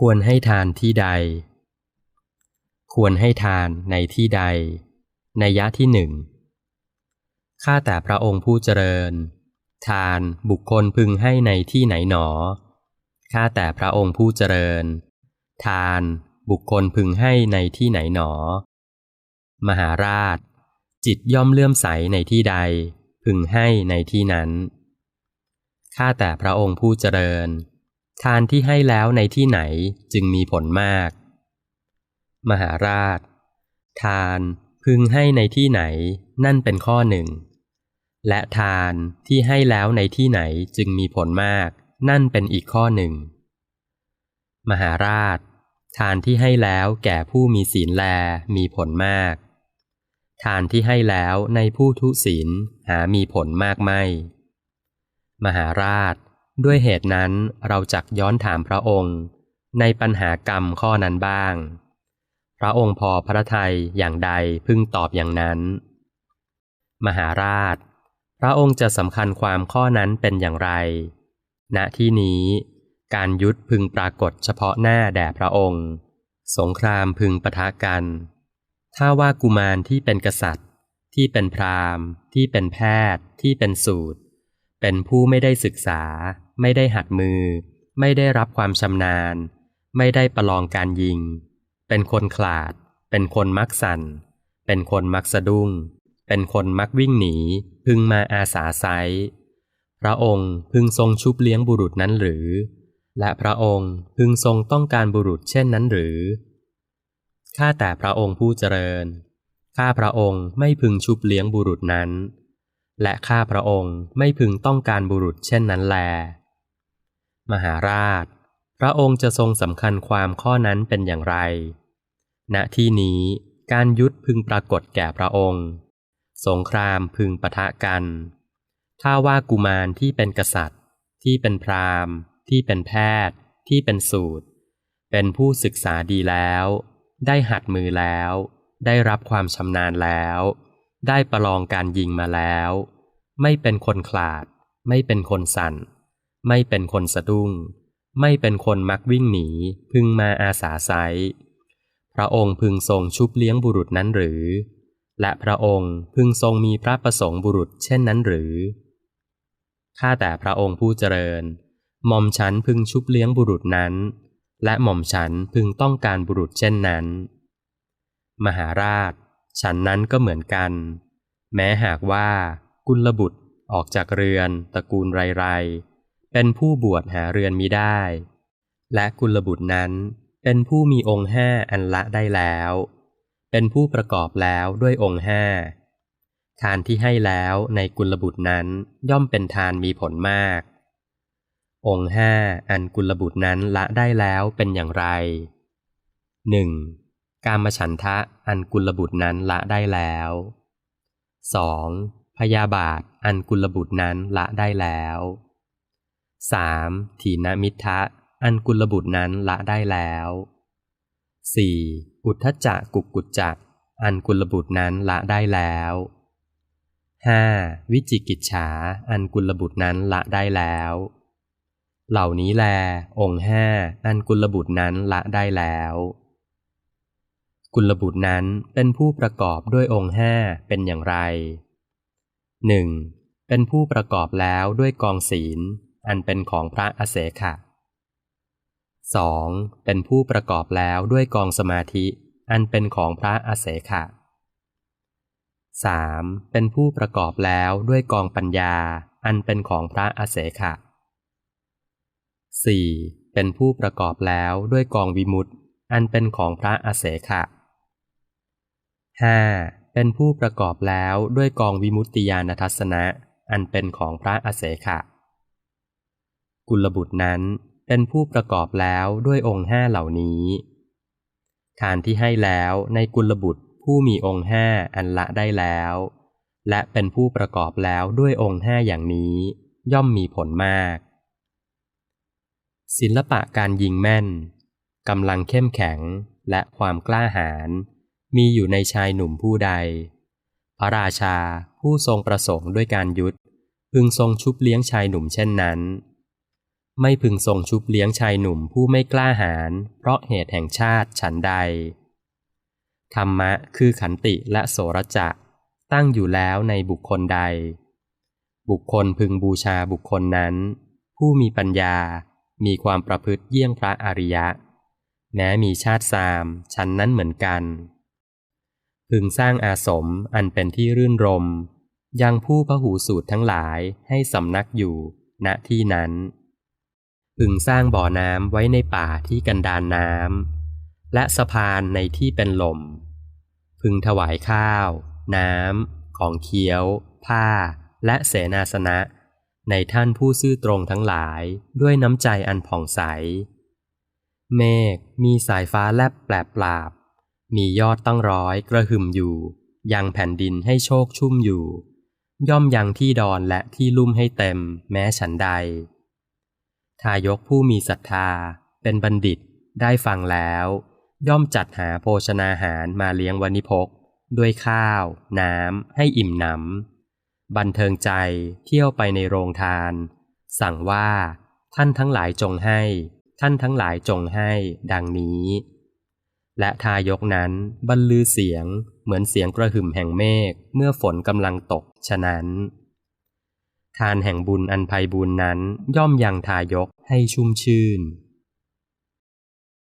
ควรให้ทานที่ใด ควรให้ทานในที่ใด ในยะที่หนึ่ง ข้าแต่พระองค์ผู้เจริญ ทานบุคคลพึงให้ในที่ไหนหนอ ข้าแต่พระองค์ผู้เจริญ ทานบุคคลพึงให้ในที่ไหนหนอ มหาราช จิตย่อมเลื่อมใสในที่ใด พึงให้ในที่นั้น ข้าแต่พระองค์ผู้เจริญ ทานที่ให้แล้วในที่ไหนจึงมีผลมาก มหาราช ทานพึงให้ในที่ไหนนั่นเป็นข้อหนึ่ง และทานที่ให้แล้วในที่ไหนจึงมีผลมาก นั่นเป็นอีกข้อหนึ่ง มหาราช ทานที่ให้แล้วแก่ผู้มีศีลแลมีผลมาก ทานที่ให้แล้วในผู้ทุศีลหามีผลมากไม่ มหาราช ด้วยเหตุนั้นเราจักย้อนถามพระองค์ ในปัญหากรรมข้อนั้นบ้าง พระองค์พอพระทัยอย่างใดพึงตอบอย่างนั้น มหาราช พระองค์จะสำคัญความข้อนั้นเป็นอย่างไร ณที่นี้การยุดพึงปรากฏเฉพาะหน้าแด่พระองค์ สงครามพึงปะทะกัน ถ้าว่ากุมารที่เป็นกษัตริย์ ที่เป็นพราหมณ์ ที่เป็นแพทย์ ที่เป็นสูตร เป็นผู้ไม่ได้ศึกษา ไม่ได้หัดมือ ไม่ได้รับความชำนาญ ไม่ได้ประลองการยิง เป็นคนขลาด เป็นคนมักสั่น เป็นคนมักสะดุ้ง เป็นคนมักวิ่งหนี พึงมาอาสาไซพระองค์พึงทรงชุบเลี้ยงบุรุษนั้นหรือ และพระองค์พึงทรงต้องการบุรุษเช่นนั้นหรือ ข้าแต่พระองค์ผู้เจริญ ข้าพระองค์ไม่พึงชุบเลี้ยงบุรุษนั้น และข้าพระองค์ไม่พึงต้องการบุรุษเช่นนั้นแล มหาราช พระองค์จะทรงสำคัญความข้อนั้นเป็นอย่างไร ณที่นี้การยุดพึงปรากฏแก่พระองค์ สงครามพึงปะทะกัน ถ้าว่ากุมารที่เป็นกษัตริย์ ที่เป็นพราหมณ์ ที่เป็นแพทย์ ที่เป็นสูตร เป็นผู้ศึกษาดีแล้ว ได้หัดมือแล้ว ได้รับความชำนาญแล้ว ได้ประลองการยิงมาแล้ว ไม่เป็นคนขลาด ไม่เป็นคนสั่น ไม่เป็นคนสะดุ้ง ไม่เป็นคนมักวิ่งหนี พึงมาอาสาไซพระองค์พึงทรงชุบเลี้ยงบุรุษนั้นหรือ และพระองค์พึงทรงมีพระประสงค์บุรุษเช่นนั้นหรือข้าแต่พระองค์ผู้เจริญหม่อมฉันพึงชุบเลี้ยงบุรุษนั้น และหม่อมฉันพึงต้องการบุรุษเช่นนั้น มหาราช ฉันนั้นก็เหมือนกัน แม้หากว่า กุลบุตรออกจากเรือน ตระกูลไรไร เป็นผู้บวชหาเรือนมิได้ และกุลบุตรนั้นเป็นผู้มีองค์ห้าอันละได้แล้ว เป็นผู้ประกอบแล้วด้วยองค์ห้าทานที่ให้แล้วในกุลบุตรนั้นย่อมเป็นทานมีผลมาก องค์ห้าอันกุลบุตรนั้นละได้แล้วเป็นอย่างไรหนึ่งการมฉันทะอันกุลบุตรนั้นละได้แล้ว 2. พยาบาทอันกุลบุตรนั้นละได้แล้ว 3. ถีนมิทะ อันกุลบุตรนั้นละได้แล้ว 4. อุทธจักกุกกุจจักอันกุลบุตรนั้นละได้แล้ว 5. วิจิกิจฉา อันกุลบุตรนั้นละได้แล้ว เหล่านี้แล องค์ห้าอันกุลบุตรนั้นละได้แล้ว กุลบุตรนั้นเป็นผู้ประกอบด้วยองค์ห้าเป็นอย่างไรหนึ่งเป็นผู้ประกอบแล้วด้วยกองศีล อันเป็นของพระอเสขะ 2. เป็นผู้ประกอบแล้วด้วยกองสมาธิ อันเป็นของพระอเสขะ 3. เป็นผู้ประกอบแล้วด้วยกองปัญญา อันเป็นของพระอเสขะ 4. เป็นผู้ประกอบแล้วด้วยกองวิมุตติ อันเป็นของพระอเสขะ 5. เป็นผู้ประกอบแล้วด้วยกองวิมุตติญาณทัศนะ อันเป็นของพระอเสขะ กุลบุตรนั้นเป็นผู้ประกอบแล้วด้วยองค์ห้าเหล่านี้ ทานที่ให้แล้วในกุลบุตรผู้มีองค์ห้าอันละได้แล้ว และเป็นผู้ประกอบแล้วด้วยองค์ห้าอย่างนี้ ย่อมมีผลมาก ศิลปะการยิงแม่นกำลังเข้มแข็งและความกล้าหาญมีอยู่ในชายหนุ่มผู้ใด พระราชาผู้ทรงประสงค์ด้วยการยุดพึงทรงชุบเลี้ยงชายหนุ่มเช่นนั้น ไม่พึงทรงชุบเลี้ยงชายหนุ่มผู้ไม่กล้าหาญเพราะเหตุแห่งชาติฉันใด ธรรมะคือขันติและโสรจะตั้งอยู่แล้วในบุคคลใด บุคคลพึงบูชาบุคคลนั้น ผู้มีปัญญามีความประพฤติเยี่ยงพระอริยะ แม้มีชาติสามชั้นนั้นเหมือนกัน พึงสร้างอาสมอันเป็นที่รื่นรม ยังผู้พหูสูตรทั้งหลายให้สำนักอยู่ณที่นั้น พึงสร้างบ่อน้ำไว้ในป่าที่กันดานน้ำและสะพานในที่เป็นลม พึงถวายข้าว น้ำ ของเคี้ยว ผ้า และเสนาสนะ ในท่านผู้ซื่อตรงทั้งหลายด้วยน้ำใจอันผ่องใส เมฆมีสายฟ้าแลบแปลบปราบ มียอดตั้งร้อยกระหึ่มอยู่ ยังแผ่นดินให้โชคชุ่มอยู่ ย่อมยังที่ดอนและที่ลุ่มให้เต็มแม้ฉันใด ทายกผู้มีศรัทธา เป็นบัณฑิตได้ฟังแล้ว ย่อมจัดหาโภชนาหารมาเลี้ยงวณิพกด้วยข้าว น้ำ ให้อิ่มหนำ บันเทิงใจเที่ยวไปในโรงทาน สั่งว่า ท่านทั้งหลายจงให้ ท่านทั้งหลายจงให้ ดังนี้ และทายกนั้นบรรลือเสียงเหมือนเสียงกระหึ่มแห่งเมฆเมื่อฝนกำลังตกฉะนั้น ทานแห่งบุญอันภัยบุญนั้นย่อมยังทายกให้ชุ่มชื่น